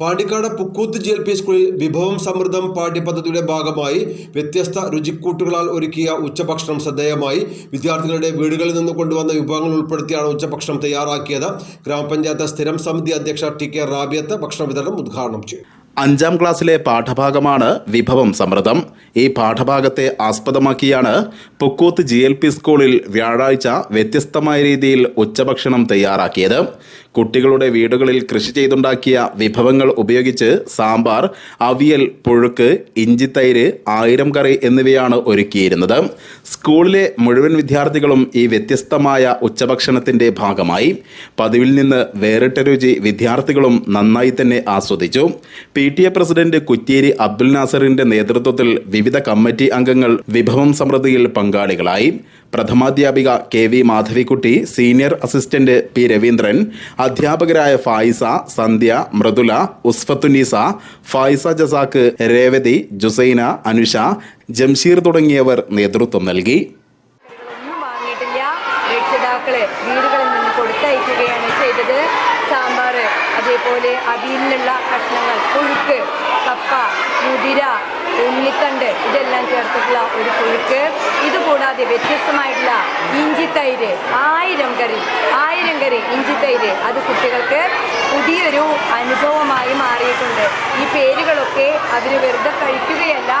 Pandikkad Pukkooth G L P സ്കൂളിൽ വിഭവം സമൃദ്ധം പാഠ്യപദ്ധതിയുടെ ഭാഗമായി വ്യത്യസ്ത രുചിക്കൂട്ടുകളാൽ ഒരുക്കിയ ഉച്ചഭക്ഷണം ശ്രദ്ധേയമായി. വിദ്യാർത്ഥികളുടെ വീടുകളിൽ നിന്ന് കൊണ്ടുവന്ന വിഭവങ്ങൾ ഉൾപ്പെടുത്തിയാണ് ഉച്ചഭക്ഷണം തയ്യാറാക്കിയത്. ഗ്രാമപഞ്ചായത്ത് സ്ഥിരം സമിതി അധ്യക്ഷ ടി കെ റാബിയത്ത് ഭക്ഷണ വിതരണം ഉദ്ഘാടനം ചെയ്തു. അഞ്ചാം ക്ലാസ്സിലെ പാഠഭാഗമാണ് വിഭവം സമൃദ്ധം. ഈ പാഠഭാഗത്തെ ആസ്പദമാക്കിയാണ് പുക്കൂത്ത് ജി എൽ പി സ്കൂളിൽ വ്യാഴാഴ്ച വ്യത്യസ്തമായ രീതിയിൽ ഉച്ചഭക്ഷണം തയ്യാറാക്കിയത്. കുട്ടികളുടെ വീടുകളിൽ കൃഷി ചെയ്തുണ്ടാക്കിയ വിഭവങ്ങൾ ഉപയോഗിച്ച് സാമ്പാർ അവിയൽ പുഴുക്ക് ഇഞ്ചിത്തൈര് ആയിരം കറി എന്നിവയാണ് ഒരുക്കിയിരുന്നത്. സ്കൂളിലെ മുഴുവൻ വിദ്യാർത്ഥികളും ഈ വ്യത്യസ്തമായ ഉച്ചഭക്ഷണത്തിന്റെ ഭാഗമായി. പതിവിൽ നിന്ന് വേറിട്ട രുചി വിദ്യാർത്ഥികളും നന്നായി തന്നെ ആസ്വദിച്ചു. P T A president Kutteri Abdul നാസറിന്റെ നേതൃത്വത്തിൽ വിവിധ കമ്മിറ്റി അംഗങ്ങൾ വിഭവം സമൃദ്ധിയിൽ പങ്കാളികളായി. പ്രഥമാധ്യാപിക K V Madhavikutty senior assistant P Raveendran അധ്യാപകരായ ഫായിസ സന്ധ്യ മൃദുല ഉസ്ഫത്തുനീസ ഫായിസ ജസാക്ക് രേവതി ജുസൈന അനുഷ ജംഷീർ തുടങ്ങിയവർ നേതൃത്വം നൽകി. വീടുകളിൽ നിന്ന് കൊടുത്തയക്കുകയാണ് ചെയ്തത്. അതേപോലെ അവിയലിലുള്ള കഷ്ണങ്ങൾ പുഴുക്ക് കപ്പ മുതിര ഉണ്ണിത്തണ്ട് ഇതെല്ലാം ചേർത്തിട്ടുള്ള ഒരു പുഴുക്ക്. ഇതുകൂടാതെ വ്യത്യസ്തമായിട്ടുള്ള ഇഞ്ചിത്തൈര് ആയിരം കറി ആയിരം കറി ഇഞ്ചിത്തൈര് അത് കുട്ടികൾക്ക് പുതിയൊരു അനുഭവമായി മാറിയിട്ടുണ്ട്. ഈ പേരുകളൊക്കെ അവർ വെറുതെ കഴിക്കുകയല്ല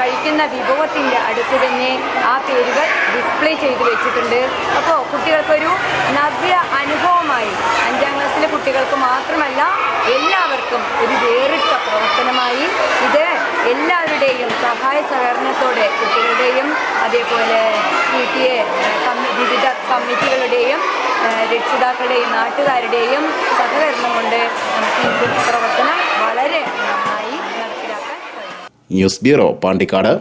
കഴിക്കുന്ന വിഭവത്തിന്റെ അടുത്ത് തന്നെ ആ പേരുകൾ ഡിസ്പ്ലേ ചെയ്ത് വെച്ചിട്ടുണ്ട്. അപ്പോൾ കുട്ടികൾക്കൊരു നവ്യ കുട്ടികൾക്ക് മാത്രമല്ല എല്ലാവർക്കും ഒരു വേറിട്ട പ്രവർത്തനമായി ഇത് എല്ലാവരുടെയും സഹായ സഹകരണത്തോടെ കുട്ടികളുടെയും അതേപോലെ പി ടി എ വിവിധ കമ്മിറ്റികളുടെയും രക്ഷിതാക്കളുടെയും നാട്ടുകാരുടെയും സഹകരണം കൊണ്ട് നമുക്ക് ഈ പ്രവർത്തനം വളരെ നന്നായി നടപ്പിലാക്കാൻ കഴിയും ന്യൂസ് ബ്യൂറോ പാണ്ടിക്കാട്.